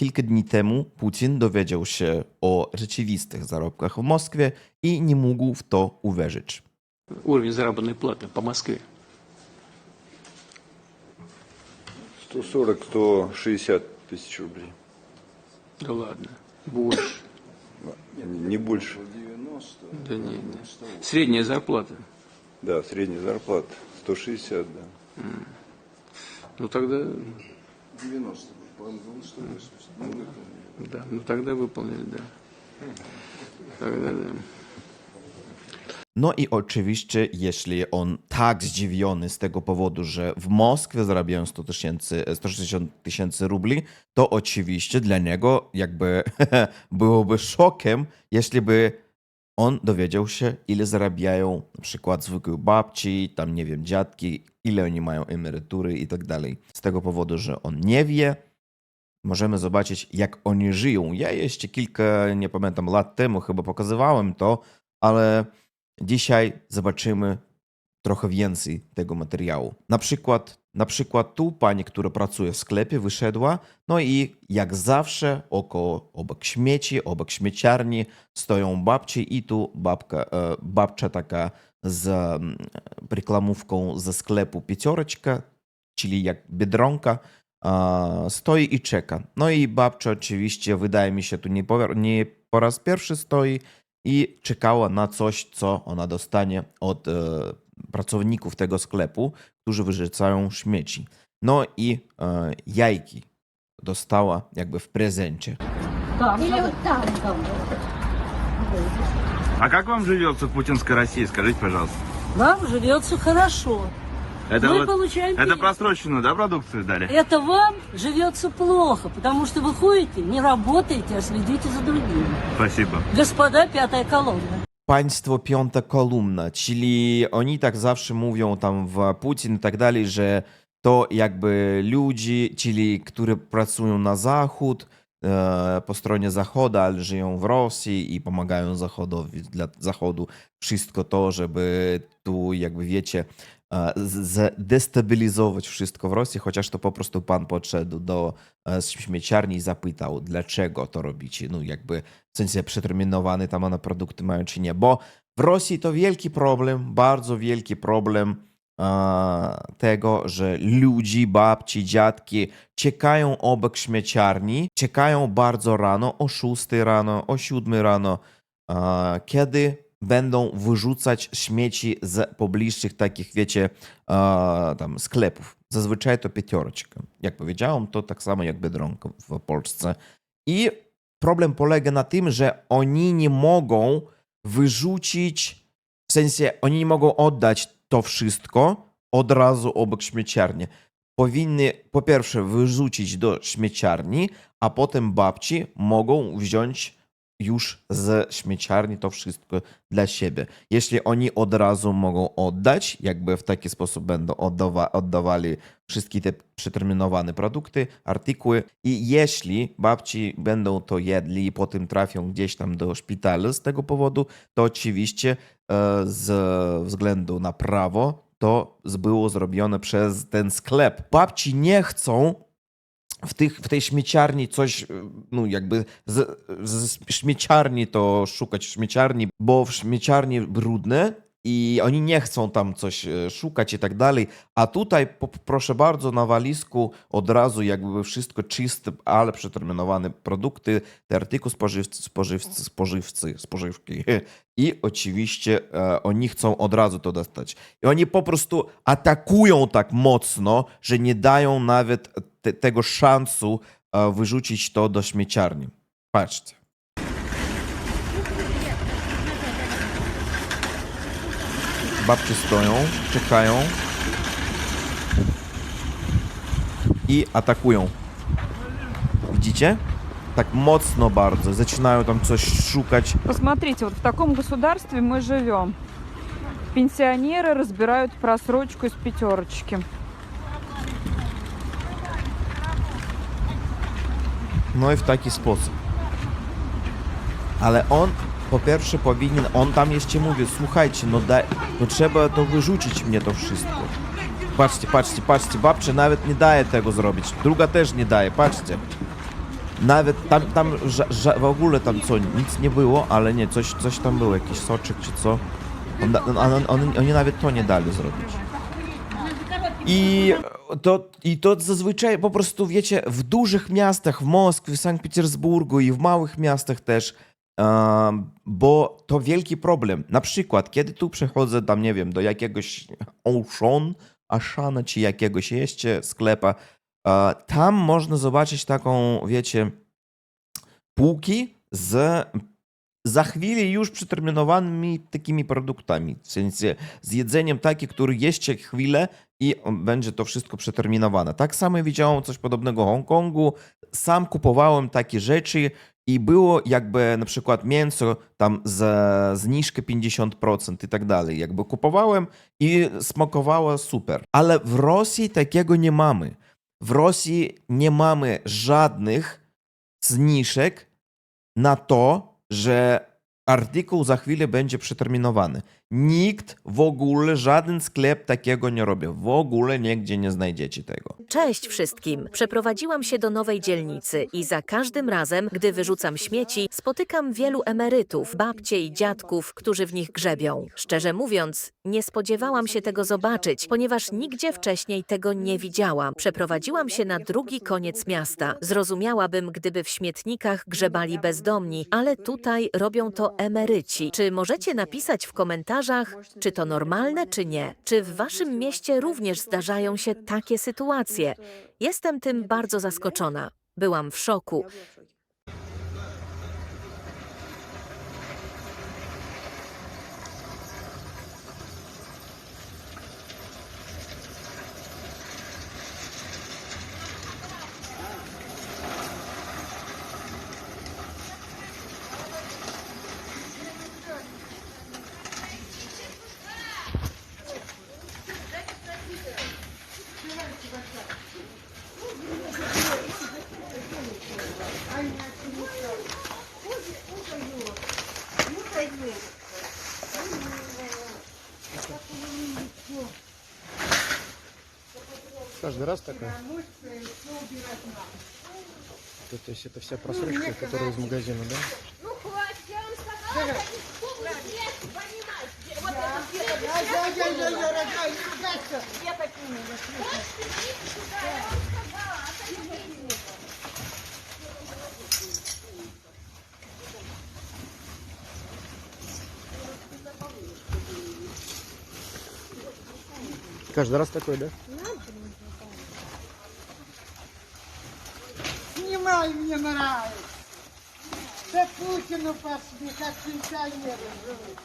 kilka dni temu Putin dowiedział się o rzeczywistych zarobkach w Moskwie i nie mógł w to uwierzyć. Уровень заработной платы по Москве. 140-160 тысяч рублей. Да ладно. Больше. Не больше. Да не, не. Средняя зарплата. Да, средняя зарплата 160, да. Ну тогда, 90, по-моему, было 180. Ну, выполнили. да, ну тогда выполнили, да. Тогда да. No i oczywiście, jeśli on tak zdziwiony z tego powodu, że w Moskwie zarabiają 100 tysięcy, 160 tysięcy rubli, to oczywiście dla niego jakby byłoby szokiem, jeśli by on dowiedział się, ile zarabiają na przykład zwykłe babci, tam nie wiem, dziadki, ile oni mają emerytury i tak dalej. Z tego powodu, że on nie wie, możemy zobaczyć, jak oni żyją. Ja jeszcze kilka, nie pamiętam, lat temu chyba pokazywałem to, ale dzisiaj zobaczymy trochę więcej tego materiału. Na przykład, na przykład tu pani, która pracuje w sklepie, wyszedła, no i jak zawsze około, obok śmieci, obok śmieciarni stoją babci i tu babka, e, babcia taka z mm, reklamówką ze sklepu Pięcioreczka, czyli jak Biedronka, stoi i czeka. No i babcia oczywiście, wydaje mi się, tu nie po, nie po raz pierwszy stoi i czekała na coś, co ona dostanie od e, pracowników tego sklepu, którzy wyrzucają śmieci. No i e, jajki dostała jakby w prezencie. Или вот там, там. А как вам живется в путинской России, скажите, пожалуйста? Нам живется хорошо. Это, Мы вот- получаем это деньги. просроченную, да, продукцию дали? Это вам живется плохо, потому что вы ходите, не работаете, а следите за другими. Спасибо. Господа, пятая колонна. Państwo piąta kolumna, czyli oni tak zawsze mówią tam w Putin i tak dalej, że to jakby ludzi, czyli którzy pracują na zachód, e, po stronie zachodu, ale żyją w Rosji i pomagają zachodowi, dla zachodu wszystko to, żeby tu jakby wiecie, e, zdestabilizować wszystko w Rosji, chociaż to po prostu pan podszedł do śmieciarni i zapytał, dlaczego to robicie, no jakby w sensie przeterminowane tam one produkty mają czy nie, bo w Rosji to wielki problem, bardzo wielki problem tego, że ludzi, babci, dziadki czekają obok śmieciarni, czekają bardzo rano, o 6 rano, o 7 rano, kiedy będą wyrzucać śmieci z pobliższych takich, wiecie, e, tam sklepów. Zazwyczaj to pięcioreczka. Jak powiedziałem, to tak samo jak Biedronka w Polsce. I problem polega na tym, że oni nie mogą wyrzucić, w sensie oni nie mogą oddać to wszystko od razu obok śmieciarni. Powinny po pierwsze wyrzucić do śmieciarni, a potem babci mogą wziąć już z śmieciarni to wszystko dla siebie. Jeśli oni od razu mogą oddać, jakby w taki sposób będą oddawa- oddawali wszystkie te przeterminowane produkty, artykuły i jeśli babci będą to jedli i potem trafią gdzieś tam do szpitala z tego powodu, to oczywiście e, z względu na prawo to było zrobione przez ten sklep. Babci nie chcą w, tych, w tej śmieciarni coś, e, no jakby z, z śmieciarni to szukać śmieciarni, bo w śmieciarni brudne i oni nie chcą tam coś e, szukać i tak dalej, a tutaj proszę bardzo na walizku od razu jakby wszystko czyste, ale przeterminowane produkty, te artykuły spożywcy, spożywcy, spożywcy, spożywki i oczywiście e, oni chcą od razu to dostać. I oni po prostu atakują tak mocno, że nie dają nawet te, tego szansu e, wyrzucić to do śmieciarni. Patrzcie. Babcie stoją, czekają i atakują. Widzicie? Tak mocno bardzo. Zaczynają tam coś szukać. Посмотрите, вот в таком государстве мы живем. Пенсионеры разбирают просрочку из пятерочки. No i w taki sposób. Ale on po pierwsze powinien, on tam jeszcze mówi, słuchajcie, no, daj, no trzeba to wyrzucić mnie to wszystko. Patrzcie, patrzcie, patrzcie, babcia nawet nie daje tego zrobić. Druga też nie daje, patrzcie. Nawet tam, tam ża, ża, w ogóle tam co, nic nie było, ale nie, coś, coś tam było, jakiś soczek czy co. On, on, on, on, oni nawet to nie dali zrobić. I to, I to zazwyczaj po prostu, wiecie, w dużych miastach, w Moskwie, w Sankt Petersburgu i w małych miastach też, bo to wielki problem. Na przykład, kiedy tu przychodzę tam, nie wiem, do jakiegoś Auchan, Ashana czy jakiegoś jeszcze sklepa, e, tam można zobaczyć taką, wiecie, półki z za chwilę już przeterminowanymi takimi produktami. W sensie z jedzeniem takie, które jeszcze chwilę i będzie to wszystko przeterminowane. Tak samo widziałem coś podobnego w Hongkongu. Sam kupowałem takie rzeczy i było jakby na przykład mięso tam za zniżkę 50% i tak dalej. Jakby kupowałem i smakowało super. Ale w Rosji takiego nie mamy. W Rosji nie mamy żadnych zniżek na to, że artykuł za chwilę będzie przeterminowany. Nikt w ogóle, żaden sklep takiego nie robi. W ogóle nigdzie nie znajdziecie tego. Cześć wszystkim! Przeprowadziłam się do nowej dzielnicy i za każdym razem, gdy wyrzucam śmieci, spotykam wielu emerytów, babcie i dziadków, którzy w nich grzebią. Szczerze mówiąc, nie spodziewałam się tego zobaczyć, ponieważ nigdzie wcześniej tego nie widziałam. Przeprowadziłam się na drugi koniec miasta. Zrozumiałabym, gdyby w śmietnikach grzebali bezdomni, ale tutaj robią to emeryci. Czy możecie napisać w komentarzach, czy to normalne, czy nie? Czy w waszym mieście również zdarzają się takie sytuacje? Jestem tym bardzo zaskoczona. Byłam w szoku. Каждый раз такая? То, то есть это вся просрочка, которая из магазина, да? Каждый раз такой, да? Путину пошли, как пенсионеры живут.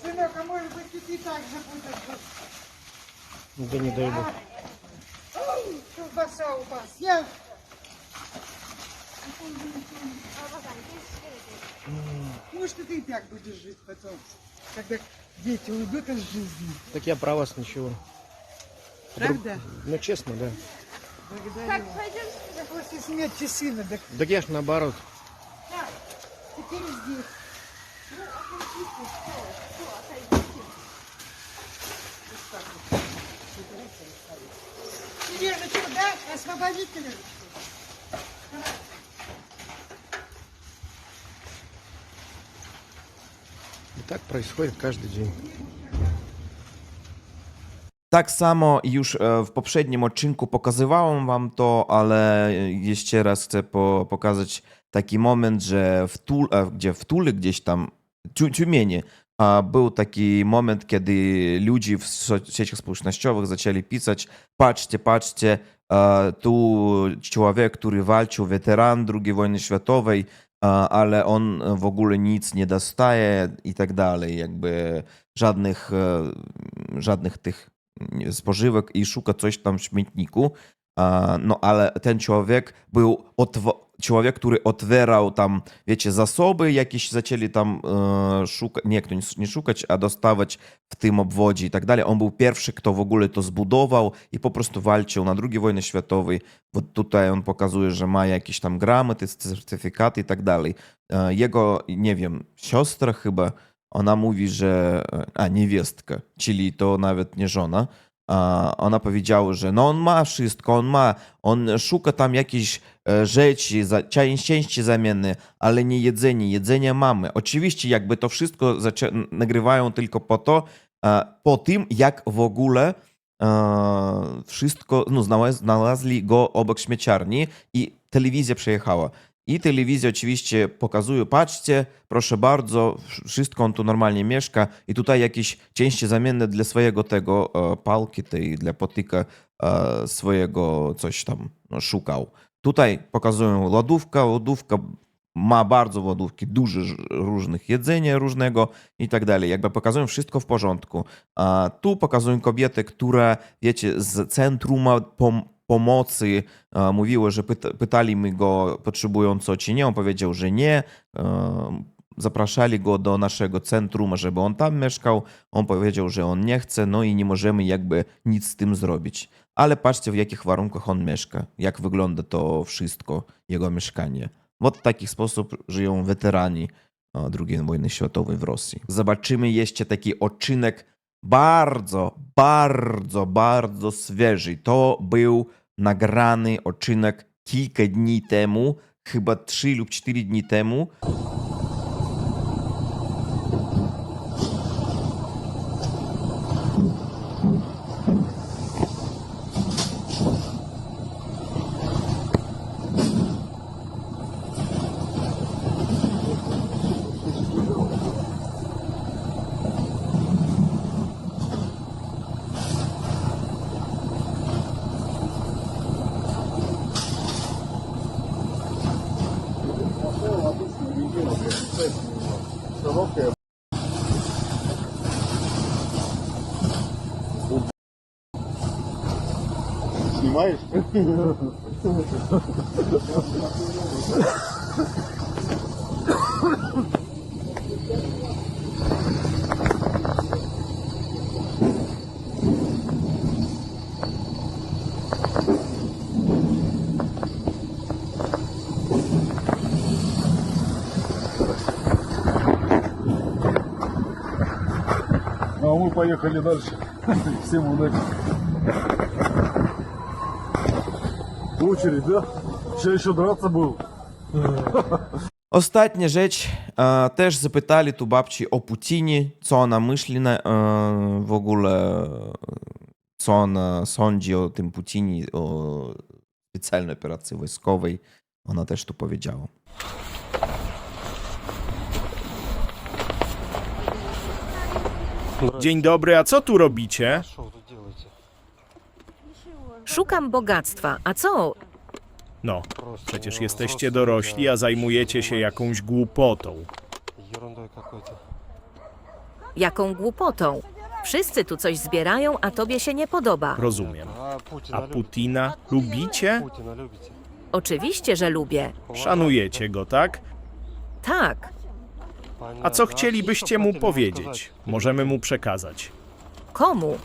Сынок, а может быть и ты так же будешь жить? Да не дай бог. Ой, колбаса у вас. Я... Может, и ты так будешь жить потом, когда дети уйдут из жизни. Так я про вас ничего. Правда? Ну, честно, да. Благодарю. Так после смерти сына, так Так я ж наоборот. теперь здесь. Тебе же что, да? Освободителя? И так происходит каждый день. Tak samo już e, w poprzednim odcinku pokazywałem wam to, ale jeszcze raz chcę po, pokazać taki moment, że w Tul, gdzie w Tule gdzieś tam, Ciu- Ciumienie, był taki moment, kiedy ludzie w sieciach społecznościowych zaczęli pisać, patrzcie, patrzcie, tu człowiek, który walczył, weteran II wojny światowej, ale on w ogóle nic nie dostaje i tak dalej, jakby żadnych, e, żadnych tych spożywek i szuka coś tam w śmietniku. No ale ten człowiek był człowiek, który otwierał tam, wiecie, zasoby jakieś zaczęli tam e, szukać, nie, szukać, a dostawać w tym obwodzie i tak dalej. On był pierwszy, kto w ogóle to zbudował i po prostu walczył na II wojnie światowej. Bo tutaj on pokazuje, że ma jakieś tam gramaty, certyfikaty i tak dalej. E, Jego, nie wiem, siostra chyba, ona mówi, że. A, niewiestka, czyli to nawet nie żona. Ona powiedziała, że no on ma wszystko, on ma, on szuka tam jakichś e, rzeczy, części, zamienne, ale nie jedzenie. Jedzenie mamy. Oczywiście jakby to wszystko nagrywają tylko po to, e, po tym jak w ogóle e, wszystko, no znalaz- znalazli go obok śmieciarni i telewizja przejechała. I telewizja oczywiście pokazuje, patrzcie, proszę bardzo, wsz- wszystko on tu normalnie mieszka i tutaj jakieś części zamienne dla swojego tego e, palki tej, dla potyka e, swojego coś tam no, szukał. Tutaj pokazują lodówka, lodówka ma bardzo lodówki dużo różnych jedzenia różnego i tak dalej. Jakby pokazują wszystko w porządku. A tu pokazują kobietę, która, wiecie, z centrum pom- pomocy mówiły, że pyta, pytali my go, potrzebująco czy nie. On powiedział, że nie. Zapraszali go do naszego centrum, żeby on tam mieszkał. On powiedział, że on nie chce, no i nie możemy jakby nic z tym zrobić. Ale patrzcie, w jakich warunkach on mieszka, jak wygląda to wszystko, jego mieszkanie. W taki sposób żyją weterani II wojny światowej w Rosji. Zobaczymy jeszcze taki odcinek bardzo, bardzo, bardzo świeży. To był nagrany odcinek kilka dni temu, chyba 3 lub 4 dni temu. Ну, а мы поехали дальше. Всем удачи. Очередь, да? Сейчас еще драться был. Ostatnia rzecz, e, też zapytali tu babci o Putinie, co ona myśli na, e, w ogóle, e, co ona sądzi o tym Putinie, o specjalnej operacji wojskowej. Ona też tu powiedziała. Dzień dobry, a co tu robicie? Szukam bogactwa, a co? No, przecież jesteście dorośli, a zajmujecie się jakąś głupotą. Jaką głupotą? Wszyscy tu coś zbierają, a tobie się nie podoba. Rozumiem. A Putina lubicie? Oczywiście, że lubię. Szanujecie go, tak? Tak, A co chcielibyście mu powiedzieć? Możemy mu przekazać. komu?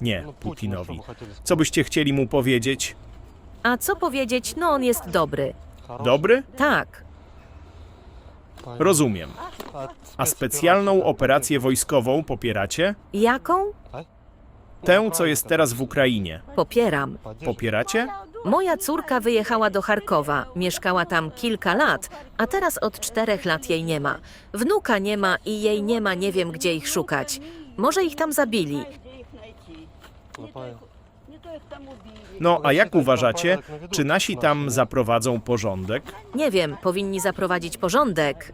Nie, Putinowi. Co byście chcieli mu powiedzieć? A co powiedzieć? No on jest dobry. Dobry? Tak. Rozumiem. A specjalną operację wojskową popieracie? Jaką? Tę, co jest teraz w Ukrainie. Popieram. Popieracie? Moja córka wyjechała do Charkowa, mieszkała tam kilka lat, a teraz od czterech lat jej nie ma. Wnuka nie ma i jej nie ma, nie wiem gdzie ich szukać. Może ich tam zabili. No, a jak uważacie, czy nasi tam zaprowadzą porządek? Nie wiem, powinni zaprowadzić porządek.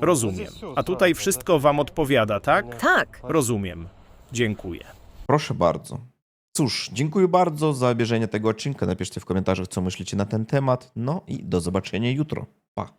Rozumiem. A tutaj wszystko wam odpowiada, tak? Tak. Rozumiem. Dziękuję. Proszę bardzo. Cóż, dziękuję bardzo za obejrzenie tego odcinka. Napiszcie w komentarzach, co myślicie na ten temat. No i do zobaczenia jutro. Pa.